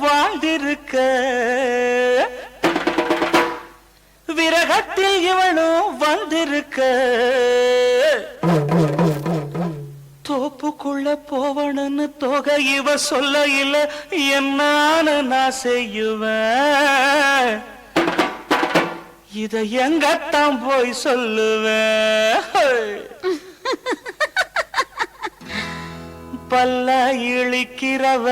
வந்திருக்க விரகத்தில் இவனும் வந்திருக்க. தோப்புக்குள்ள போவணும்னு தொகை இவ சொல்ல இல்ல என்னான நான் செய்யுவேன். இதை எங்கத்தான் போய் சொல்லுவேன். பல்ல இழிக்கிறவ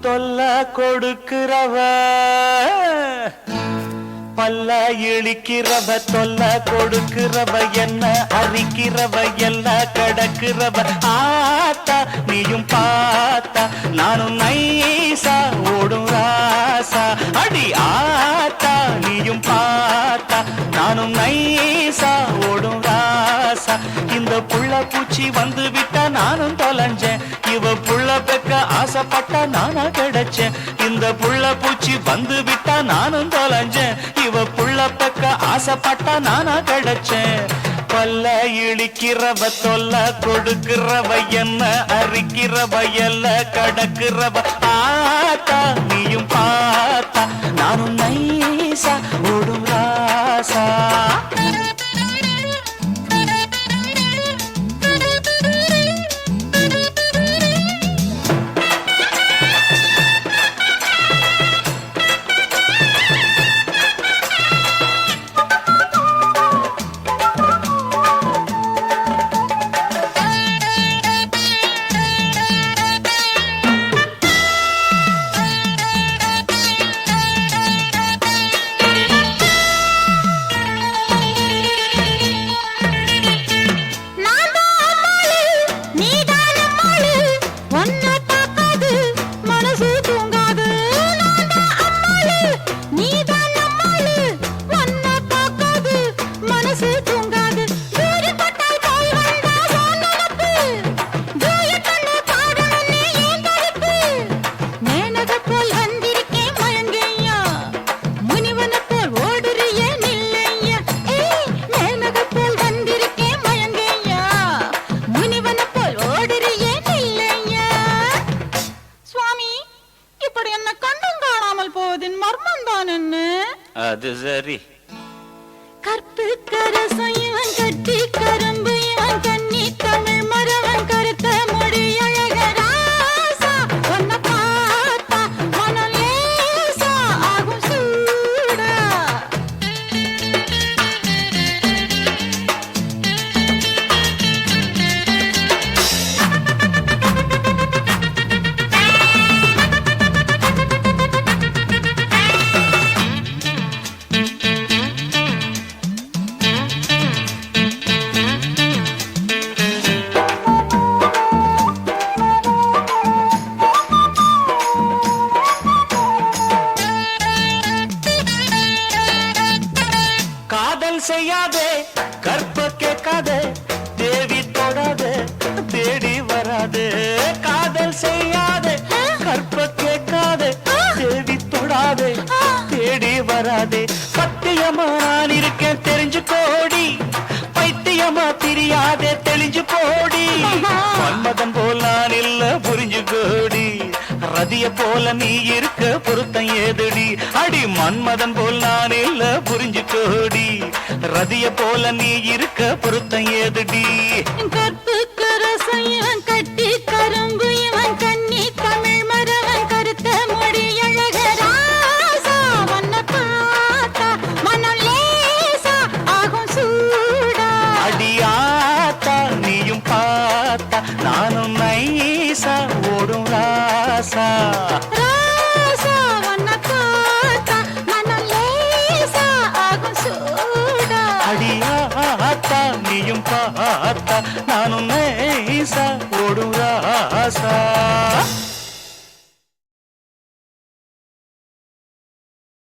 தொல்ல கொடுக்கிறவ பல்ல இழிக்கிறவ தொல்ல கொடுக்கிறவ என்ன அறிக்கிறவ எல்லாம் கடக்கிறவ ஆத்தா நீயும் பார்த்தா நானும் நைசா ஓடும் ராசா. அடி ஆத்தா நீயும் பார்த்தா நானும் நை இந்த புள்ள பூச்சி வந்து விட்டா நானும் தொலைஞ்சேன். இவ புள்ள பெக்க ஆசைப்பட்டா நானா கிடைச்சேன். இந்த புள்ள பூச்சி வந்து விட்டா நானும் தொலைஞ்சேன். இவ புள்ள பெக்க ஆசைப்பட்டா நானா கிடைச்சேன். பல்ல இழிக்கிறவ தொல்ல கொடுக்கிறவ என்ன அரிக்கிறவ எல்ல கடக்கிறவ. ஆத்தா நீயும் பார்த்தா போவதின் மர்மம் தான் என்ன? அது சரி. கற்பு கரசம் இவன் வராதே தேடி வராதே. சத்தியமா நான் இருக்கேன் தெரிஞ்சு கோடி பைத்தியமா தெரியாதே தெளிஞ்சு போடி. மன்மதன் போல் நான் இல்ல புரிஞ்சு கோடி. ரதிய போல நீ இருக்க பொருத்தம் ஏதடி? அடி மன்மதன் போல் நான் இல்ல புரிஞ்சு கோடி. ரதிய போல நீ இருக்க பொருத்தம் ஏதடி? கற்பு பார்த்தா நானும் நைசா ஓடும் ராசா.